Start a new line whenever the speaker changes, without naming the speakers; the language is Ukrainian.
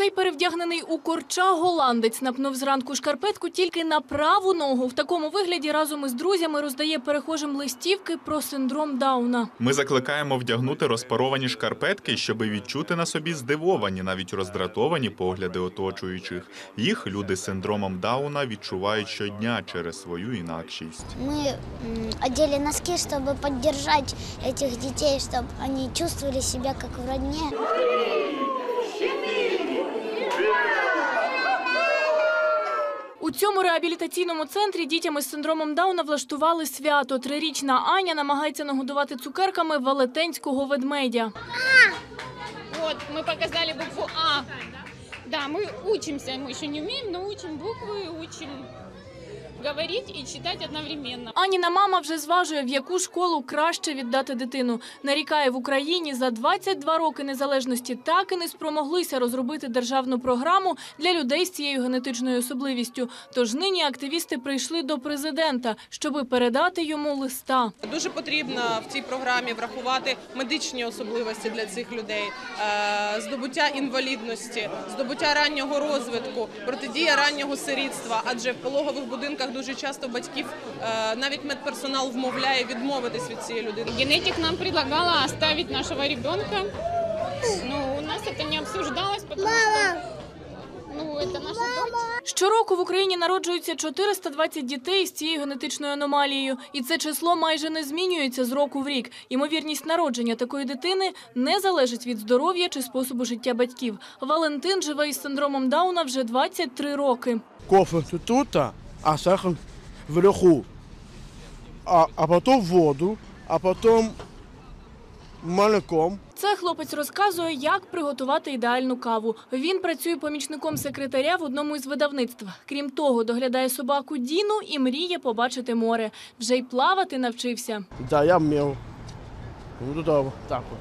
Цей перевдягнений у корча голландець напнув зранку шкарпетку тільки на праву ногу. В такому вигляді разом із друзями роздає перехожим листівки про синдром Дауна.
Ми закликаємо вдягнути розпаровані шкарпетки, щоби відчути на собі здивовані, навіть роздратовані погляди оточуючих. Їх люди з синдромом Дауна відчувають щодня через свою інакшість.
Мы м, одели носки, чтобы поддержать этих детей, чтобы они чувствовали себя как в родне.
У цьому реабілітаційному центрі дітям із синдромом Дауна влаштували свято. Трирічна Аня намагається нагодувати цукерками велетенського ведмедя.
Вот, мы показали букву А. Да, мы учимся, мы еще не умеем, но учим буквы, учим говорить и читать одновременно.
Аніна мама вже зважує, в яку школу краще віддати дитину. Нарікає в Україні за 22 роки незалежності так і не спромоглися розробити державну програму для людей з цією генетичною особливістю. Тож нині активісти прийшли до президента, щоби передати йому листа.
Дуже потрібно в цій програмі врахувати медичні особливості для цих людей, е, здобуття інвалідності, здобуття раннього розвитку, протидія раннього сирітства. Адже в пологових будинках дуже часто батьків е, навіть медперсонал вмовляє відмовитись від цієї людини.
Генетик нам предлагала оставить нашего ребенка. Но у нас это не обсуждалось, потому что ну, это наша дочь.
Щороку в Україні народжується 420 дітей з цією генетичною аномалією, і це число майже не змінюється з року в рік. Ймовірність народження такої дитини не залежить від здоров'я чи способу життя батьків. Валентин живе із синдромом Дауна вже 23 роки.
кофе тут, а сахар вверху. А, а потом воду, а потом молоком.
Це хлопець розказує, як приготувати ідеальну каву. Він працює помічником секретаря в одному із видавництв. Крім того, доглядає собаку Діну і мріє побачити море. Вже й плавати навчився.
Да, я мел. Вот это вот так вот.